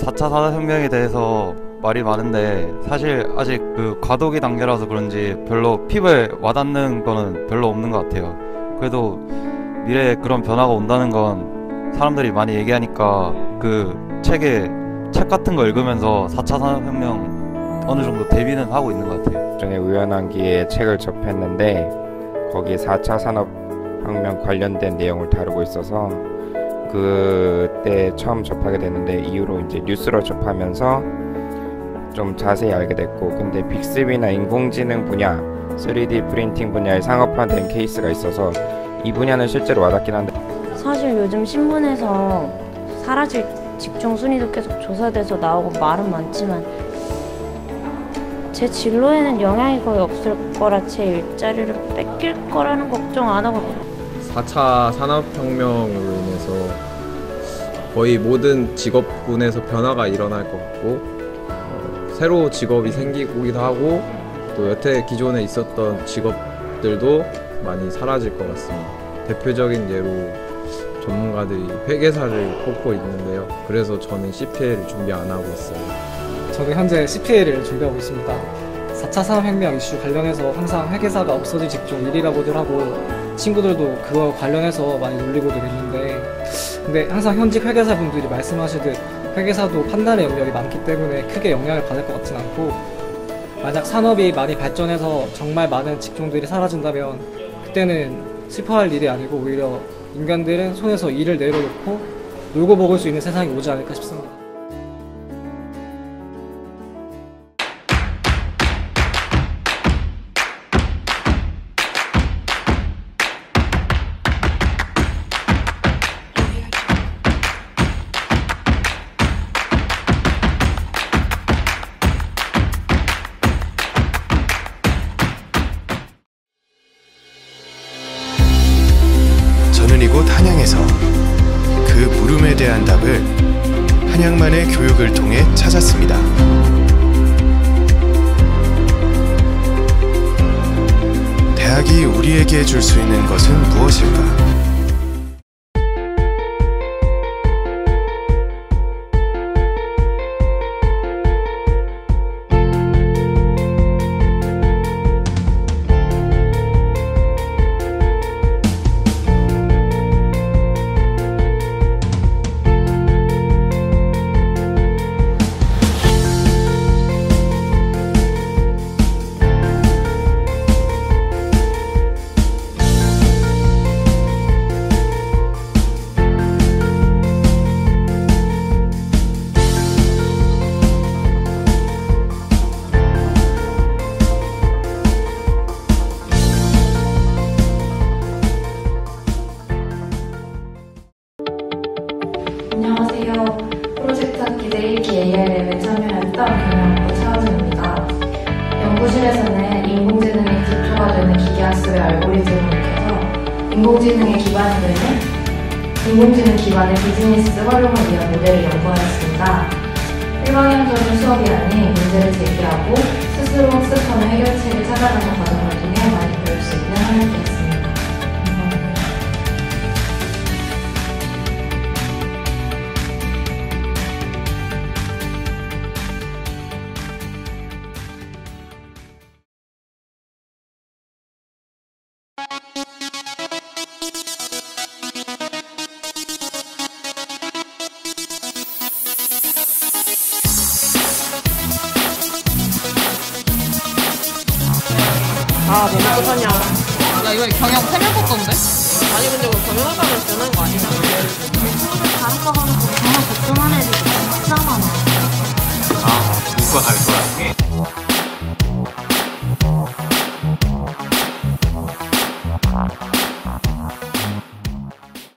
요즘 4차 산업혁명에 대해서 말이 많은데 사실 아직 그 과도기 단계라서 그런지 별로 피부에 와닿는 거는 별로 없는 것 같아요. 그래도 미래에 그런 변화가 온다는 건 사람들이 많이 얘기하니까 그 책에 책 같은 거 읽으면서 4차 산업혁명 어느 정도 대비는 하고 있는 것 같아요. 전에 우연한기에 책을 접했는데 거기에 4차 산업혁명 관련된 내용을 다루고 있어서 그때 처음 접하게 됐는데 이후로 이제 뉴스로 접하면서 좀 자세히 알게 됐고 근데 빅스비나 인공지능 분야 3D 프린팅 분야에 상업화된 케이스가 있어서 이 분야는 실제로 와닿긴 한데. 사실 요즘 신문에서 사라질 직종 순위도 계속 조사돼서 나오고 말은 많지만 제 진로에는 영향이 거의 없을 거라 제 일자리를 뺏길 거라는 걱정 안 하고 4차 산업혁명으로 인해서 거의 모든 직업군에서 변화가 일어날 것 같고 어, 새로 직업이 생기기도 하고 또 여태 기존에 있었던 직업들도 많이 사라질 것 같습니다. 대표적인 예로 전문가들이 회계사를 뽑고 있는데요. 그래서 저는 CPA를 준비 안 하고 있어요. 저는 현재 CPA를 준비하고 있습니다. 4차 산업혁명 이슈 관련해서 항상 회계사가 없어질 직종 1위라고들 하고 친구들도 그거 관련해서 많이 놀리고들 있는데 근데 항상 현직 회계사분들이 말씀하시듯 회계사도 판단의 영역이 많기 때문에 크게 영향을 받을 것 같진 않고 만약 산업이 많이 발전해서 정말 많은 직종들이 사라진다면 그때는 슬퍼할 일이 아니고 오히려 인간들은 손에서 일을 내려놓고 놀고 먹을 수 있는 세상이 오지 않을까 싶습니다. 한양만의 교육을 통해 찾았습니다. 대학이 우리에게 줄 수 있는 것은 인공지능의 기반이 되는 인공지능 기반의 비즈니스 활용을 위한 모델을 연구하였습니다. 일방향적인 수업이 아닌 문제를 제기하고 스스로 학습하는 해결책을 찾아가는 과정을 통해 많이 배울 수 있는 한 학기였습니다. 아, 뭐가 우선이야. 나 이번에 경영 3명 뽑던데? 아니, 근데 뭐 경영학과는 되는 거 아니야? 다른 거 하면 거 정말 걱정하는 애들이 너무 싸잖아. 아, 이과 갈 거야.